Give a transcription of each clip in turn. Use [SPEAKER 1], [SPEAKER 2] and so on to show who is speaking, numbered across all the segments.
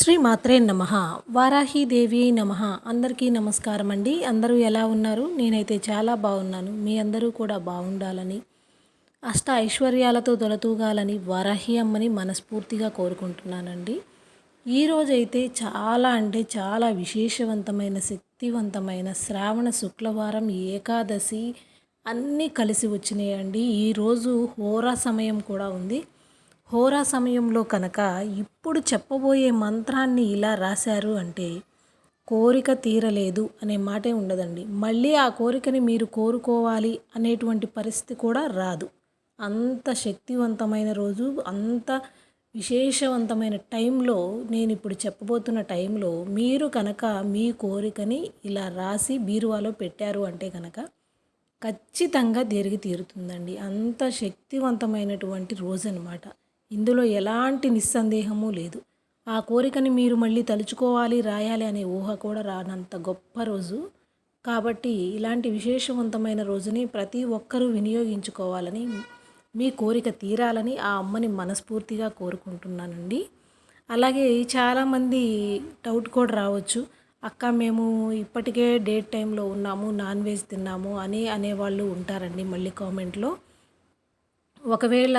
[SPEAKER 1] శ్రీ మాత్రే నమ. వారాహీదేవి నమ. అందరికీ నమస్కారం అండి. అందరూ ఎలా ఉన్నారు? నేనైతే చాలా బాగున్నాను. మీ అందరూ కూడా బాగుండాలని అష్ట ఐశ్వర్యాలతో తొలతూగాలని వారాహి అమ్మని మనస్ఫూర్తిగా కోరుకుంటున్నానండి. ఈరోజైతే చాలా అంటే చాలా విశేషవంతమైన శక్తివంతమైన శ్రావణ శుక్రవారం ఏకాదశి అన్నీ కలిసి వచ్చినాయండి. ఈరోజు హోరా సమయం కూడా ఉంది. హోరా సమయంలో కనుక ఇప్పుడు చెప్పబోయే మంత్రాన్ని ఇలా రాశారు అంటే కోరిక తీరలేదు అనే మాటే ఉండదండి. మళ్ళీ ఆ కోరికని మీరు కోరుకోవాలి అనేటువంటి పరిస్థితి కూడా రాదు. అంత శక్తివంతమైన రోజు అంత విశేషవంతమైన టైంలో నేను ఇప్పుడు చెప్పబోతున్న టైంలో మీరు కనుక మీ కోరికని ఇలా రాసి బీరువాలో పెట్టారు అంటే కనుక ఖచ్చితంగా తిరిగి తీరుతుందండి? అంత శక్తివంతమైనటువంటి రోజు అనమాట ఇందులో ఎలాంటి నిస్సందేహము లేదు. ఆ కోరికని మీరు మళ్ళీ తలుచుకోవాలి రాయాలి అనే ఊహ కూడా రానంత గొప్ప రోజు. కాబట్టి ఇలాంటి విశేషవంతమైన రోజుని ప్రతి ఒక్కరూ వినియోగించుకోవాలని మీ కోరిక తీరాలని ఆ అమ్మని మనస్ఫూర్తిగా కోరుకుంటున్నానండి. అలాగే చాలామంది డౌట్ కూడా రావచ్చు. అక్క మేము ఇప్పటికే డేట్ టైంలో ఉన్నాము నాన్ వెజ్ తిన్నాము అని అనేవాళ్ళు ఉంటారండి మళ్ళీ కామెంట్లో. ఒకవేళ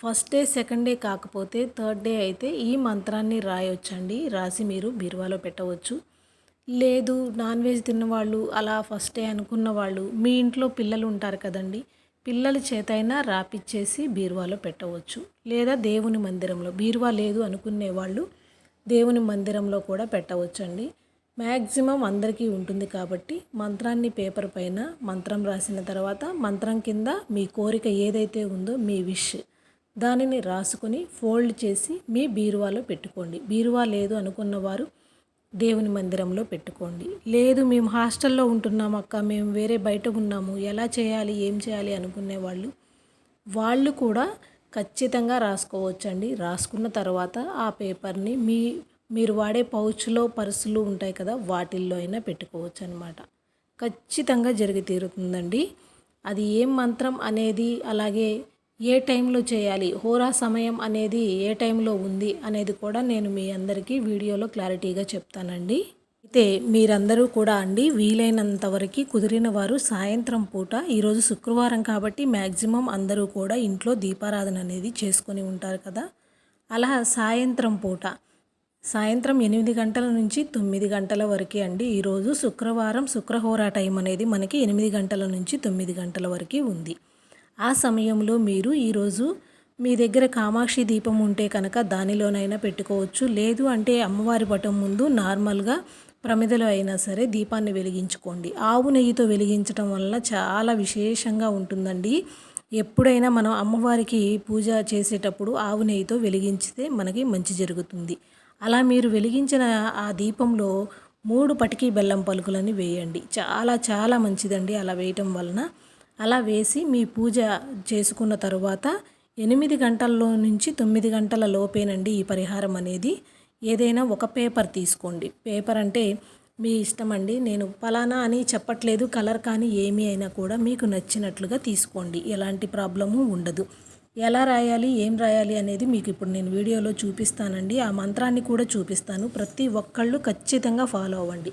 [SPEAKER 1] ఫస్ట్ డే సెకండ్ డే కాకపోతే థర్డ్ డే అయితే ఈ మంత్రాన్ని రాయొచ్చండి. రాసి మీరు బీరువాలో పెట్టవచ్చు. లేదు నాన్ వెజ్ తిన్నవాళ్ళు అలా ఫస్ట్ డే అనుకున్న వాళ్ళు మీ ఇంట్లో పిల్లలు ఉంటారు కదండి పిల్లల చేతైనా రాపిచ్చేసి బీరువాలో పెట్టవచ్చు. లేదా దేవుని మందిరంలో బీరువా లేదు అనుకునే వాళ్ళు దేవుని మందిరంలో కూడా పెట్టవచ్చండి. మ్యాక్సిమం అందరికీ ఉంటుంది కాబట్టి మంత్రాన్ని పేపర్ పైన మంత్రం రాసిన తర్వాత మంత్రం కింద మీ కోరిక ఏదైతే ఉందో మీ విష్ దానిని రాసుకొని ఫోల్డ్ చేసి మీ బీరువాలో పెట్టుకోండి. బీరువా లేదు అనుకున్నవారు దేవుని మందిరంలో పెట్టుకోండి. లేదు మేము హాస్టల్లో ఉంటున్నాం అక్క మేము వేరే బయట ఉన్నాము ఎలా చేయాలి ఏం చేయాలి అనుకునే వాళ్ళు వాళ్ళు కూడా ఖచ్చితంగా రాసుకోవచ్చండి. రాసుకున్న తర్వాత ఆ పేపర్ని మీ మీరు వాడే పౌచ్లో పర్సులు ఉంటాయి కదా వాటిల్లో అయినా పెట్టుకోవచ్చు అనమాట ఖచ్చితంగా జరిగి తీరుతుందండి. అది ఏం మంత్రం అనేది అలాగే ఏ టైంలో చేయాలి హోరా సమయం అనేది ఏ టైంలో ఉంది అనేది కూడా నేను మీ అందరికీ వీడియోలో క్లారిటీగా చెప్తానండి. అయితే మీరందరూ కూడా అండి వీలైనంత వరకు కుదిరిన వారు సాయంత్రం పూట ఈరోజు శుక్రవారం కాబట్టి మ్యాక్సిమం అందరూ కూడా ఇంట్లో దీపారాధన అనేది చేసుకొని ఉంటారు కదా. అలా సాయంత్రం పూట సాయంత్రం ఎనిమిది గంటల నుంచి తొమ్మిది గంటల వరకే అండి ఈరోజు శుక్రవారం శుక్రహోరా టైం అనేది మనకి ఎనిమిది గంటల నుంచి తొమ్మిది గంటల వరకు ఉంది. ఆ సమయంలో మీరు ఈరోజు మీ దగ్గర కామాక్షి దీపం ఉంటే కనుక దానిలోనైనా పెట్టుకోవచ్చు. లేదు అంటే అమ్మవారి పటం ముందు నార్మల్గా ప్రమిదలో అయినా సరే దీపాన్ని వెలిగించుకోండి. ఆవు నెయ్యితో వెలిగించడం వల్ల చాలా విశేషంగా ఉంటుందండి. ఎప్పుడైనా మనం అమ్మవారికి పూజ చేసేటప్పుడు ఆవు నెయ్యితో వెలిగించితే మనకి మంచి జరుగుతుంది. అలా మీరు వెలిగించిన ఆ దీపంలో మూడు పటికీ బెల్లం పలుకులని వేయండి. చాలా చాలా మంచిదండి అలా వేయటం వలన. అలా వేసి మీ పూజ చేసుకున్న తరువాత ఎనిమిది గంటల్లో నుంచి తొమ్మిది గంటల లోపేనండి ఈ పరిహారం అనేది. ఏదైనా ఒక పేపర్ తీసుకోండి. పేపర్ అంటే మీ ఇష్టం అండి. నేను ఫలానా అని చెప్పట్లేదు కలర్ కానీ ఏమీ అయినా కూడా మీకు నచ్చినట్లుగా తీసుకోండి. ఎలాంటి ప్రాబ్లము ఉండదు. ఎలా రాయాలి ఏం రాయాలి అనేది మీకు ఇప్పుడు నేను వీడియోలో చూపిస్తానండి. ఆ మంత్రాన్ని కూడా చూపిస్తాను. ప్రతి ఒక్కళ్ళు ఖచ్చితంగా ఫాలో అవ్వండి.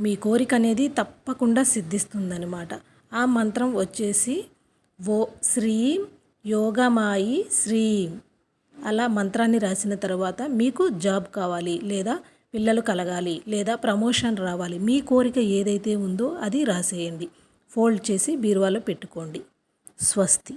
[SPEAKER 1] మీ కోరిక అనేది తప్పకుండా సిద్ధిస్తుందనమాట ఆ మంత్రం వచ్చేసి ఓ శ్రీం యోగమాయి శ్రీం. అలా మంత్రాన్ని రాసిన తర్వాత మీకు జాబ్ కావాలి లేదా పిల్లలు కలగాలి లేదా ప్రమోషన్ రావాలి మీ కోరిక ఏదైతే ఉందో అది రాసేయండి. ఫోల్డ్ చేసి బీరువాలో పెట్టుకోండి. స్వస్తి.